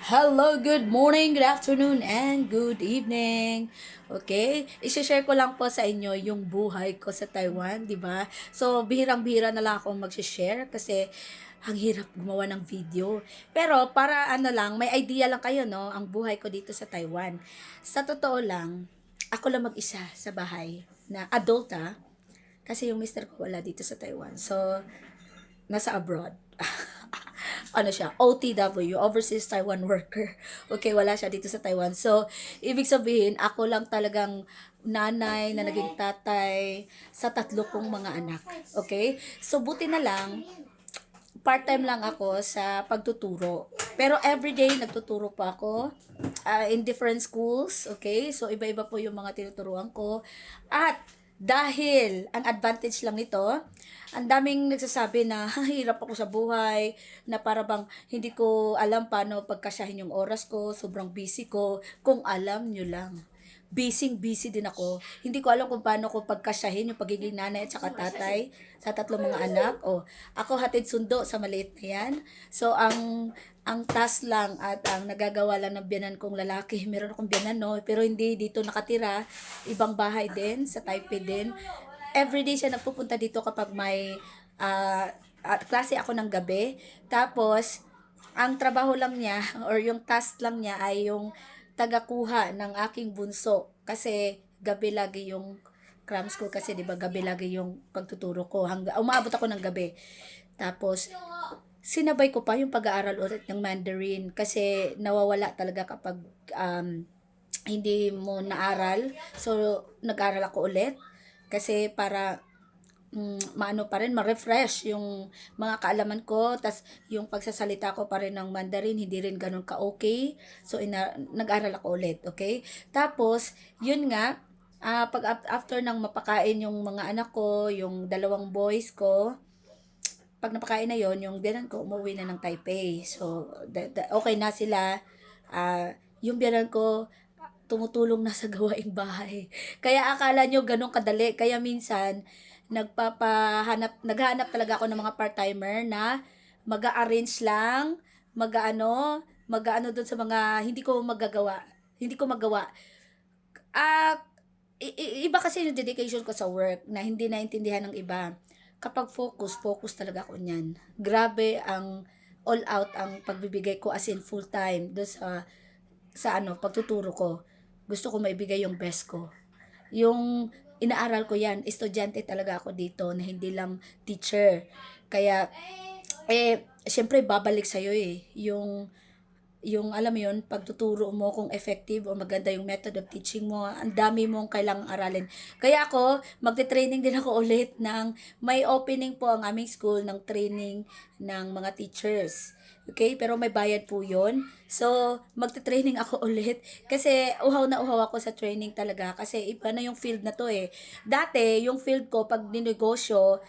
Hello, good morning, good afternoon, and good evening. Okay? I-share ko lang po sa inyo yung buhay ko sa Taiwan, di ba? So, bihirang-bihira na lang ako mag-share kasi ang hirap gumawa ng video. Pero para ano lang, may idea lang kayo, no? Ang buhay ko dito sa Taiwan. Sa totoo lang, ako lang mag-isa sa bahay na adult, ah. Kasi yung mister ko wala dito sa Taiwan. So, nasa abroad. ano siya, OTW, Overseas Taiwan Worker. Okay, wala siya dito sa Taiwan. So, ibig sabihin, ako lang talagang nanay na naging tatay sa tatlo kong mga anak. Okay? So, buti na lang, part-time lang ako sa pagtuturo. Pero everyday nagtuturo pa ako uh, in different schools, okay? So iba-iba po yung mga tinuturuan ko. At dahil ang advantage lang nito, ang daming nagsasabi na hirap ako sa buhay, na para bang hindi ko alam paano pagkasyahin yung oras ko, sobrang busy ko, kung alam nyo lang busy busy din ako. Hindi ko alam kung paano ko pagkasyahin yung pagiging nanay at saka tatay sa tatlong mga anak. O, ako hatid sundo sa maliit na yan. So, ang ang task lang at ang nagagawa lang ng biyanan kong lalaki, meron akong biyanan, no? Pero hindi dito nakatira. Ibang bahay din, sa Taipei din. Everyday siya nagpupunta dito kapag may ah, at klase ako ng gabi. Tapos, ang trabaho lang niya or yung task lang niya ay yung tagakuha ng aking bunso kasi gabi lagi yung cram school kasi 'di ba gabi lagi yung pagtuturo ko hanggang umaabot ako ng gabi tapos sinabay ko pa yung pag-aaral ulit ng Mandarin kasi nawawala talaga kapag um, hindi mo naaral so nag-aral ako ulit kasi para mm, maano pa rin, ma-refresh yung mga kaalaman ko, tas yung pagsasalita ko pa rin ng Mandarin, hindi rin ganun ka-okay. So, ina- nag-aral ako ulit, okay? Tapos, yun nga, ah pag after ng mapakain yung mga anak ko, yung dalawang boys ko, pag napakain na yon yung biyanan ko, umuwi na ng Taipei. So, da- da- okay na sila. Ah, yung biyanan ko, tumutulong na sa gawaing bahay. Kaya akala nyo ganun kadali. Kaya minsan, nagpapahanap, naghahanap talaga ako ng mga part-timer na mag-arrange lang, mag-ano, mag-ano doon sa mga hindi ko magagawa. Hindi ko magawa. Ah, i- iba kasi yung dedication ko sa work na hindi naintindihan ng iba. Kapag focus, focus talaga ako niyan. Grabe ang all out ang pagbibigay ko as in full time do sa sa ano pagtuturo ko. Gusto ko maibigay yung best ko. Yung inaaral ko yan, estudyante talaga ako dito na hindi lang teacher. Kaya eh syempre babalik sa eh yung yung alam mo yun, pagtuturo mo kung effective o maganda yung method of teaching mo, ang dami mong kailangang aralin. Kaya ako, magte-training din ako ulit ng, may opening po ang aming school ng training ng mga teachers. Okay? Pero may bayad po yon So, magte-training ako ulit. Kasi, uhaw na uhaw ako sa training talaga. Kasi, iba na yung field na to eh. Dati, yung field ko, pag ninegosyo,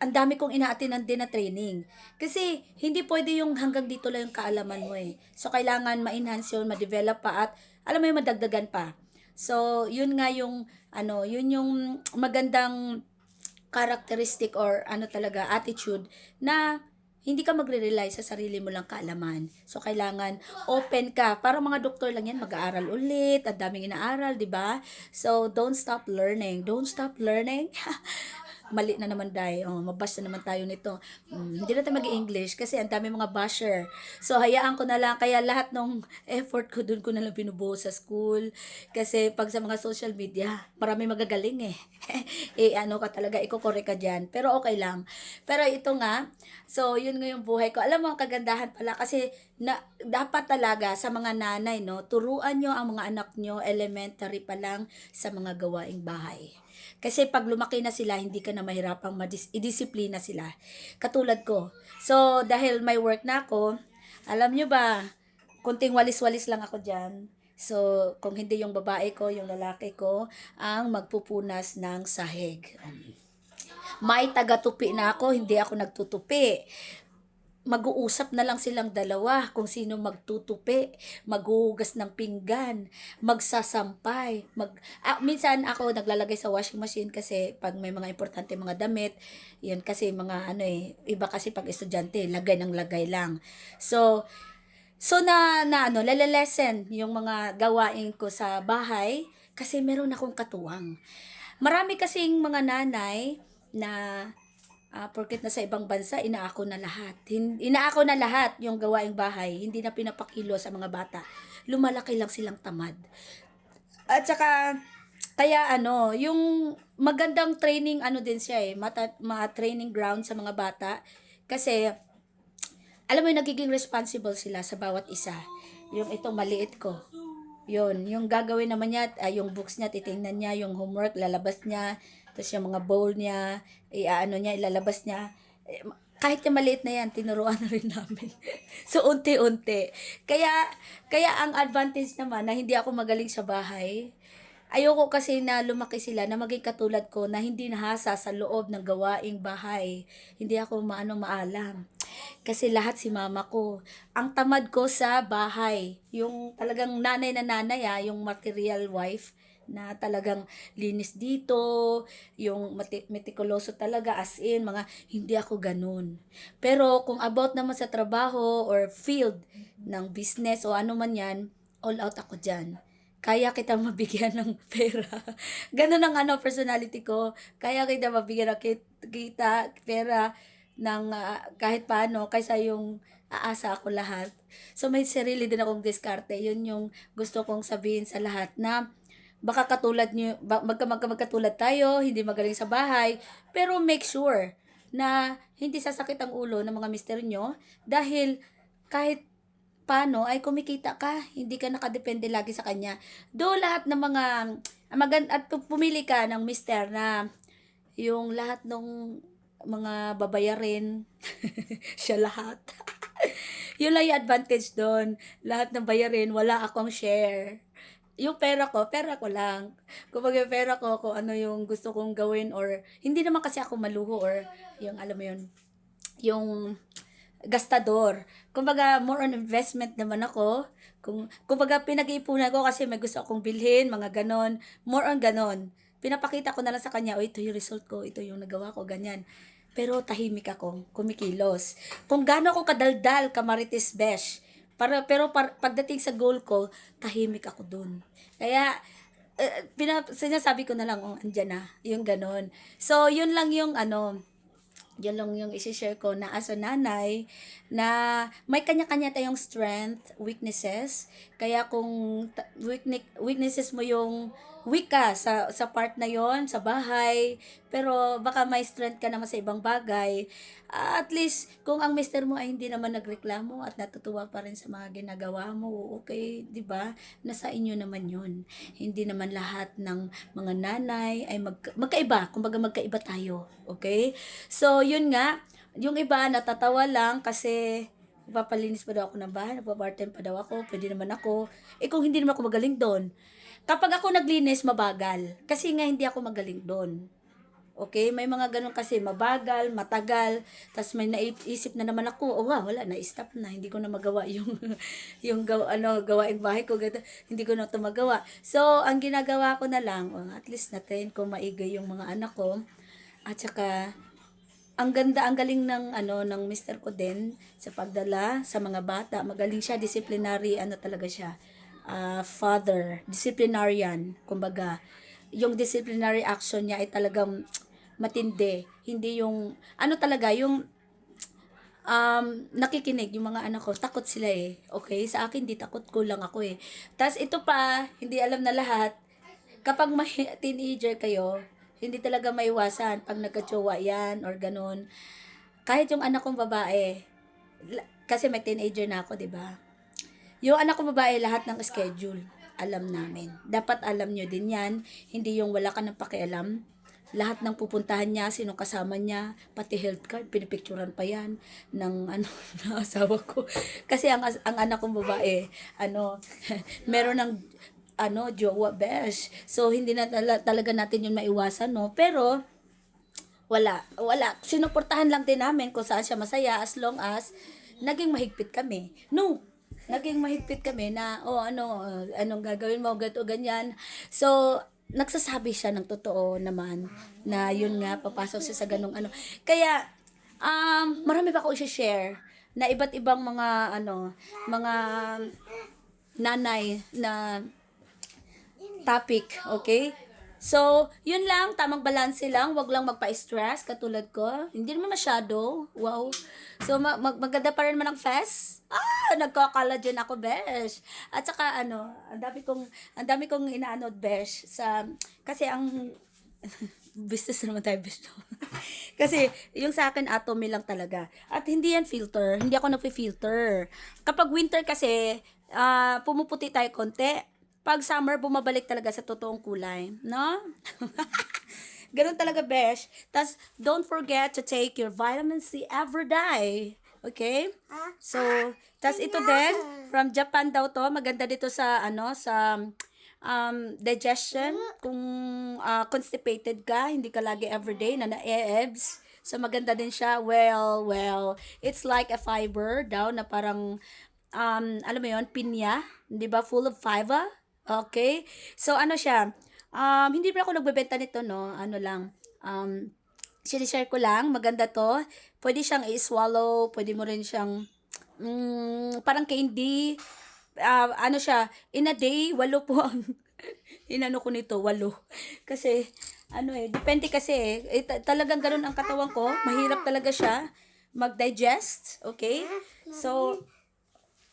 ang dami kong inaatinan din na training. Kasi, hindi pwede yung hanggang dito lang yung kaalaman mo eh. So, kailangan ma-enhance yun, ma-develop pa at, alam mo yung madagdagan pa. So, yun nga yung, ano, yun yung magandang characteristic or ano talaga, attitude na hindi ka magre-rely sa sarili mo lang kaalaman. So, kailangan open ka. Para mga doktor lang yan, mag-aaral ulit, at daming inaaral, di ba? So, don't stop learning. Don't stop learning. mali na naman dahil, oh, mabash na naman tayo nito. Mm, hindi na tayo mag-English kasi ang dami mga basher. So, hayaan ko na lang. Kaya lahat ng effort ko dun ko na lang binubuo sa school. Kasi pag sa mga social media, marami magagaling eh. eh, ano ka talaga, ikokore ka dyan. Pero okay lang. Pero ito nga, so, yun nga buhay ko. Alam mo, ang kagandahan pala kasi na, dapat talaga sa mga nanay, no, turuan nyo ang mga anak nyo elementary pa lang sa mga gawaing bahay. Kasi pag lumaki na sila, hindi ka na mahirapang idisiplina sila. Katulad ko. So, dahil may work na ako, alam nyo ba, kunting walis-walis lang ako dyan. So, kung hindi yung babae ko, yung lalaki ko, ang magpupunas ng sahig. May taga-tupi na ako, hindi ako nagtutupi mag-uusap na lang silang dalawa kung sino magtutupi, maghuhugas ng pinggan, magsasampay, mag ah, minsan ako naglalagay sa washing machine kasi pag may mga importante mga damit, yan kasi mga ano eh, iba kasi pag estudyante, lagay ng lagay lang. So, So na, na ano, lalelesen yung mga gawain ko sa bahay kasi meron akong katuwang. Marami kasing mga nanay na ah, porket nasa ibang bansa, inaako na lahat. Hin- Inaako na lahat yung gawaing bahay. Hindi na pinapakilo sa mga bata. Lumalaki lang silang tamad. At saka, kaya ano, yung magandang training ano din siya eh, mata, mga training ground sa mga bata. Kasi, alam mo yung nagiging responsible sila sa bawat isa. Yung itong maliit ko. Yun, yung gagawin naman niya, ah, yung books niya, titingnan niya, yung homework, lalabas niya, tapos yung mga bowl niya, iaano niya, ilalabas niya. Eh, kahit yung maliit na yan, tinuruan na rin namin. so, unti-unti. Kaya, kaya ang advantage naman na hindi ako magaling sa bahay, ayoko kasi na lumaki sila na maging katulad ko na hindi nahasa sa loob ng gawaing bahay. Hindi ako maano maalam. Kasi lahat si mama ko. Ang tamad ko sa bahay. Yung talagang nanay na nanay ah, yung material wife na talagang linis dito, yung metikuloso talaga as in, mga hindi ako ganun. Pero kung about naman sa trabaho or field ng business o ano man yan, all out ako dyan kaya kita mabigyan ng pera. Ganun ang ano, personality ko. Kaya kita mabigyan ng kit- kita, pera, ng ah, kahit paano, kaysa yung aasa ako lahat. So may sarili din akong diskarte. Yun yung gusto kong sabihin sa lahat na baka katulad nyo, magka, magka, magkatulad tayo, hindi magaling sa bahay, pero make sure na hindi sasakit ang ulo ng mga mister nyo dahil kahit paano ay kumikita ka, hindi ka nakadepende lagi sa kanya. Do lahat ng mga magan at pu- pumili ka ng mister na yung lahat ng mga babayarin siya lahat. yun lang yung advantage doon. Lahat ng bayarin, wala akong share. Yung pera ko, pera ko lang. Yung pera ko, kung ano yung gusto kong gawin or hindi naman kasi ako maluho or yung alam mo yun, yung gastador. Kumbaga, more on investment naman ako. Kung, kumbaga, pinag-iipunan ko kasi may gusto akong bilhin, mga ganon. More on ganon. Pinapakita ko na lang sa kanya, o ito yung result ko, ito yung nagawa ko, ganyan. Pero tahimik ako, kumikilos. Kung gaano ako kadaldal, kamarites besh, para, pero par, pagdating sa goal ko, tahimik ako dun. Kaya, uh, pina, sinasabi ko na lang, oh, andyan na, yung ganon. So, yun lang yung ano, yun lang yung isi-share ko na as a nanay na may kanya-kanya tayong strength, weaknesses. Kaya kung ta- weakne- weaknesses mo yung weak ka sa, sa part na yon sa bahay, pero baka may strength ka naman sa ibang bagay, ah, at least kung ang mister mo ay hindi naman nagreklamo at natutuwa pa rin sa mga ginagawa mo, okay, 'di ba? Nasa inyo naman 'yun. Hindi naman lahat ng mga nanay ay mag, magkaiba, kumbaga magkaiba tayo, okay? So, yun nga, yung iba natatawa lang kasi papalinis pa daw ako ng bahay, nagpa-part-time pa daw ako, pwede naman ako. Eh kung hindi naman ako magaling doon, kapag ako naglinis, mabagal. Kasi nga hindi ako magaling doon. Okay, may mga ganun kasi mabagal, matagal, tas may naisip na naman ako, oh wow, wala, na-stop na, hindi ko na magawa yung, yung gaw, ano, gawaing bahay ko, ganito, hindi ko na ito magawa. So, ang ginagawa ko na lang, oh, at least natin ko maigay yung mga anak ko, at saka, ang ganda, ang galing ng ano ng mister ko din sa pagdala sa mga bata. Magaling siya, disciplinary ano talaga siya. Ah, father, disciplinarian, kumbaga. Yung disciplinary action niya ay talagang matindi. Hindi yung ano talaga, yung um, nakikinig yung mga anak ko, takot sila eh. Okay, sa akin di takot ko lang ako eh. Tapos ito pa, hindi alam na lahat, kapag may teenager kayo, hindi talaga maiwasan pag nagka-jowa yan or ganun. Kahit yung anak kong babae, kasi may teenager na ako, 'di ba? Yung anak kong babae, lahat ng schedule, alam namin. Dapat alam nyo din yan. Hindi yung wala ka ng pakialam. Lahat ng pupuntahan niya, sino kasama niya, pati health card, pinipicturan pa yan ng ano, ng asawa ko. Kasi ang, ang anak kong babae, ano, meron ng ano, jowa besh. So, hindi na tala- talaga natin yun maiwasan, no? Pero, wala, wala. Sinuportahan lang din namin kung saan siya masaya as long as naging mahigpit kami. No, naging mahigpit kami na, oh ano, anong gagawin mo, gato, ganyan. So, nagsasabi siya ng totoo naman na yun nga, papasok siya sa ganong ano. Kaya, um, marami pa ako i-share. na iba't ibang mga ano, mga nanay na topic, okay? So, yun lang, tamang balanse lang, wag lang magpa-stress katulad ko. Hindi naman masyado. Wow. So, mag mag- maganda pa rin naman ang fest. Ah, nagko-collagen ako, besh. At saka ano, ang dami kong ang dami kong inaano, besh, sa kasi ang business naman tayo, besh. kasi yung sa akin atomy lang talaga. At hindi yan filter, hindi ako nagfi-filter. Kapag winter kasi, ah, pumuputi tayo konti pag summer, bumabalik talaga sa totoong kulay. No? Ganun talaga, besh. Tas, don't forget to take your vitamin C every day. Okay? So, tas ito din, from Japan daw to. Maganda dito sa, ano, sa um, digestion. Kung ah, constipated ka, hindi ka lagi everyday na na-ebs. So, maganda din siya. Well, well, it's like a fiber daw na parang, um, alam mo yon pinya. Di ba? Full of fiber. Okay? So, ano siya? Um, hindi pa ako nagbebenta nito, no? Ano lang. Um, sinishare ko lang. Maganda to. Pwede siyang i-swallow. Pwede mo rin siyang, mm, parang candy. Ah, ano siya, in a day, walo po ang, inano ko nito, walo. Kasi, ano eh, depende kasi eh. eh ta- talagang ganun ang katawan ko. Mahirap talaga siya mag-digest. Okay? So,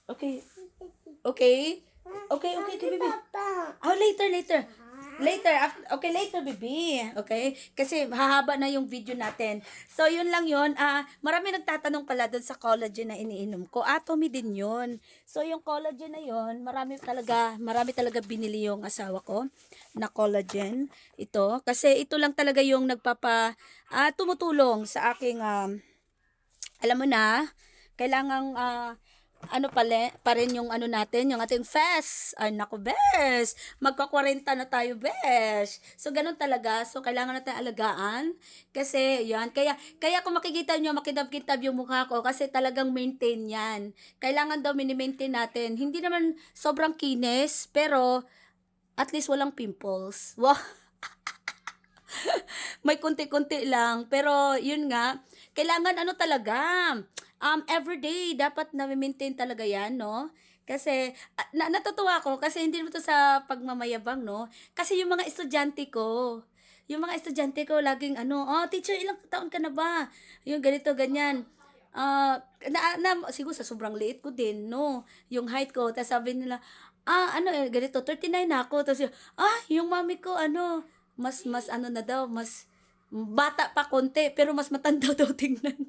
okay. Okay? Okay, okay, okay, baby. Oh, later, later. Later, after, okay, later, baby. Okay? Kasi hahaba na yung video natin. So, yun lang yun. Ah, marami nagtatanong pala dun sa collagen na iniinom ko. Atomy din yun. So, yung collagen na yun, marami talaga, marami talaga binili yung asawa ko na collagen. Ito. Kasi ito lang talaga yung nagpapa, ah, tumutulong sa aking, um, alam mo na, kailangang, ah, ano pala, pa rin yung ano natin, yung ating fest. Ay, naku, bes. Magka-40 na tayo, bes. So, ganun talaga. So, kailangan natin alagaan. Kasi, yan. Kaya, kaya kung makikita nyo, makitab-kitab yung mukha ko, kasi talagang maintain yan. Kailangan daw mini-maintain natin. Hindi naman sobrang kinis, pero at least walang pimples. Wow. may konti-konti lang. Pero, yun nga, kailangan ano talaga, um, everyday, dapat na-maintain talaga yan, no? Kasi, ah, na, natutuwa ko, kasi hindi naman to sa pagmamayabang, no? Kasi yung mga estudyante ko, yung mga estudyante ko, laging ano, oh, teacher, ilang taon ka na ba? Yung ganito, ganyan. Ah, na, na, siguro sa sobrang liit ko din, no? Yung height ko, tapos sabi nila, ah, ano, eh, ganito, 39 na ako. Tapos, ah, yung mami ko, ano, mas, mas, ano na daw, mas, bata pa konti, pero mas matanda daw tingnan.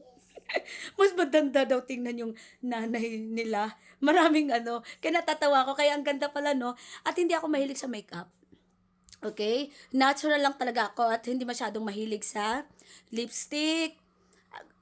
mas matanda daw tingnan yung nanay nila. Maraming ano, kaya natatawa ko, kaya ang ganda pala, no? At hindi ako mahilig sa makeup. Okay? Natural lang talaga ako at hindi masyadong mahilig sa lipstick.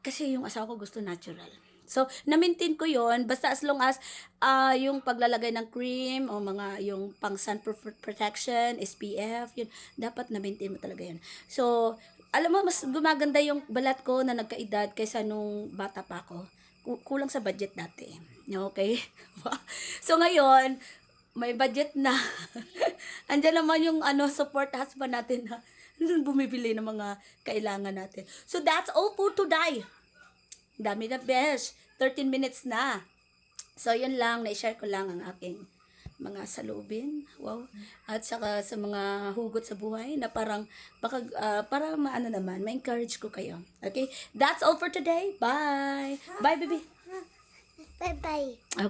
Kasi yung asawa ko gusto natural. So, na-maintain ko yon basta as long as ah yung paglalagay ng cream o mga yung pang sun pro- protection, SPF, yun, dapat na-maintain mo talaga yun. So, alam mo, mas gumaganda yung balat ko na nagkaedad kaysa nung bata pa ako. Ku- Kulang sa budget dati. Okay? so, ngayon, may budget na. Andiyan naman yung ano, support husband natin na bumibili ng mga kailangan natin. So, that's all for today. Dami na, besh. 13 minutes na. So, yun lang. Na-share ko lang ang aking mga salubin. Wow. At saka sa mga hugot sa buhay na parang, baka, ah, para maano naman, ma-encourage ko kayo. Okay? That's all for today. Bye. Bye, baby. Bye-bye. Okay.